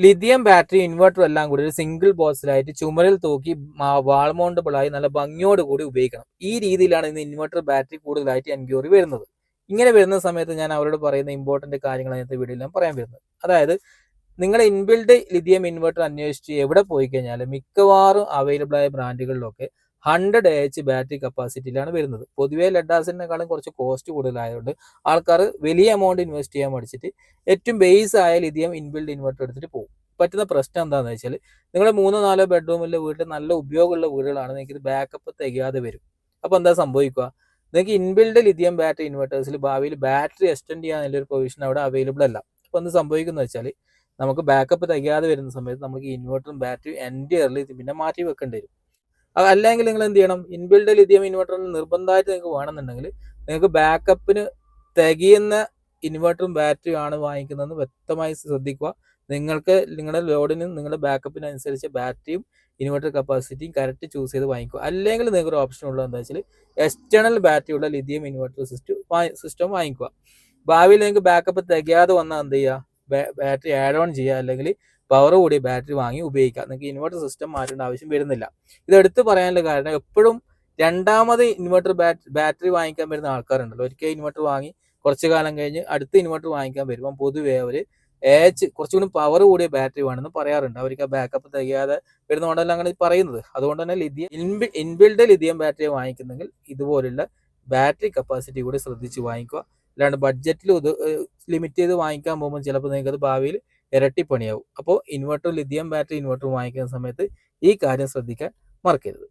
Lithium battery inverter എല്ലാം കൂടി ഒരു സിംഗിൾ ബോക്സിലായിട്ട് ചുമരിൽ തൂക്കി വാൾ മൗണ്ടബിൾ ആയി നല്ല ഭംഗിയോട് കൂടി ഉപയോഗിക്കണം. ഈ രീതിയിലാണ് ഇന്ന് ഇൻവെർട്ടർ ബാറ്ററി കൂടുതലായിട്ട് എൻക്വയറി വരുന്നത്. ഇങ്ങനെ വരുന്ന സമയത്ത് ഞാൻ അവരോട് പറയുന്ന ഇമ്പോർട്ടന്റ് കാര്യങ്ങൾ അതിനകത്ത് വീഡിയോയിലും പറയാൻ വരുന്നത്. അതായത് നിങ്ങൾ ഇൻബിൽഡ് ലിഥിയം ഇൻവെർട്ടർ അന്വേഷിച്ച് എവിടെ പോയി കഴിഞ്ഞാൽ മിക്കവാറും അവൈലബിൾ ആയ ബ്രാൻഡുകളിലൊക്കെ ഹൺഡ്രഡ് എ എച്ച് ബാറ്ററി കപ്പാസിറ്റിയിലാണ് വരുന്നത്. പൊതുവേ ലഡാസിനെക്കാളും കുറച്ച് കോസ്റ്റ് കൂടുതലായതുകൊണ്ട് ആൾക്കാർ വലിയ എമൗണ്ട് ഇൻവെസ്റ്റ് ചെയ്യാൻ പഠിച്ചിട്ട് ഏറ്റവും ബേസ് ആയ ലിഥിയം ഇൻബിൽഡ് ഇൻവെർട്ടർ എടുത്തിട്ട് പോകും. പറ്റുന്ന പ്രശ്നം എന്താണെന്ന് വെച്ചാൽ നിങ്ങളുടെ മൂന്നോ നാലോ ബെഡ്റൂമിലെ വീട്ടിൽ നല്ല ഉപയോഗമുള്ള വീടുകളാണ് നിങ്ങൾക്ക് ഇത് ബാക്കപ്പ് തികയാതെ വരും. അപ്പോൾ എന്താ സംഭവിക്കുക? നിങ്ങൾക്ക് ഇൻബിൽഡ് ലിഥിയം ബാറ്ററി ഇൻവെർട്ടേഴ്സിൽ ഭാവിയിൽ ബാറ്ററി എക്സ്റ്റെൻഡ് ചെയ്യാൻ ഒരു പ്രൊവിഷൻ അവിടെ അവൈലബിൾ അല്ല. അപ്പോൾ എന്ത് സംഭവിക്കുന്നത് വെച്ചാൽ നമുക്ക് ബാക്കപ്പ് തികയാതെ വരുന്ന സമയത്ത് നമുക്ക് ഇൻവെർട്ടറും ബാറ്ററിയും എന്റെ ഇയറിൽ പിന്നെ മാറ്റി വെക്കേണ്ടി വരും. അല്ലെങ്കിൽ നിങ്ങൾ എന്ത് ചെയ്യണം? ഇൻബിൽഡ് ലിഥിയം ഇൻവെർട്ടറിന് നിർബന്ധമായിട്ട് നിങ്ങൾക്ക് വേണമെന്നുണ്ടെങ്കിൽ നിങ്ങൾക്ക് ബാക്കപ്പിന് തികയുന്ന ഇൻവെർട്ടറും ബാറ്ററിയും ആണ് വാങ്ങിക്കുന്നതെന്ന് വ്യക്തമായി ശ്രദ്ധിക്കുക. നിങ്ങൾക്ക് നിങ്ങളുടെ ലോഡിന് നിങ്ങളുടെ ബാക്കപ്പിന് അനുസരിച്ച് ബാറ്ററിയും ഇൻവെർട്ടർ കപ്പാസിറ്റിയും കറക്റ്റ് ചൂസ് ചെയ്ത് വാങ്ങിക്കുക. അല്ലെങ്കിൽ നിങ്ങൾക്ക് ഒരു ഓപ്ഷൻ ഉള്ളത് എന്താ വെച്ചാൽ എക്സ്റ്റേണൽ ബാറ്ററി ഉള്ള ലിഥിയം ഇൻവെർട്ടർ സിസ്റ്റം സിസ്റ്റം വാങ്ങിക്കുക. ഭാവിയിൽ നിങ്ങൾക്ക് ബാക്കപ്പ് തികയാതെ വന്നാൽ എന്ത് ചെയ്യുക? ബാറ്ററി ആഡ് ഓൺ ചെയ്യുക. അല്ലെങ്കിൽ പവർ കൂടിയ ബാറ്ററി വാങ്ങി ഉപയോഗിക്കാം. നിങ്ങൾക്ക് ഇൻവെർട്ടർ സിസ്റ്റം മാറ്റേണ്ട ആവശ്യം വരുന്നില്ല. ഇത് എടുത്തു പറയാനുള്ള കാരണം എപ്പോഴും രണ്ടാമത് ഇൻവെർട്ടർ ബാറ്ററി വാങ്ങിക്കാൻ വരുന്ന ആൾക്കാരുണ്ടല്ലോ. ഒരിക്കൽ ഇൻവെർട്ടർ വാങ്ങി കുറച്ച് കാലം കഴിഞ്ഞ് അടുത്ത ഇൻവെർട്ടർ വാങ്ങിക്കാൻ വരുമ്പോൾ പൊതുവേ അവർ ഏച്ച് കുറച്ചുകൂടി പവർ കൂടിയ ബാറ്ററി വേണമെന്ന് പറയാറുണ്ട്. അവർക്ക് ആ ബാക്കപ്പ് തികയാതെ വരുന്നതുകൊണ്ടല്ല അങ്ങനെ പറയുന്നത്. അതുകൊണ്ട് തന്നെ ലിഥിയം ഇൻബി ഇൻബിൽഡ് ലിഥിയം ബാറ്ററി വാങ്ങിക്കുന്നെങ്കിൽ ഇതുപോലുള്ള ബാറ്ററി കപ്പാസിറ്റി കൂടി ശ്രദ്ധിച്ച് വാങ്ങിക്കുക. അല്ലാണ്ട് ബഡ്ജറ്റിൽ ഇത് ലിമിറ്റ് ചെയ്ത് വാങ്ങിക്കാൻ പോകുമ്പോൾ ചിലപ്പോൾ നിങ്ങൾക്ക് അത് ഭാവിയിൽ ഇരട്ടി പണിയാവും അപ്പോൾ ഇൻവെർട്ടർ ലിഥിയം ബാറ്ററി ഇൻവെർട്ടർ വാങ്ങിക്കുന്ന സമയത്ത് ഈ കാര്യം ശ്രദ്ധിക്കാൻ മറക്കരുത്.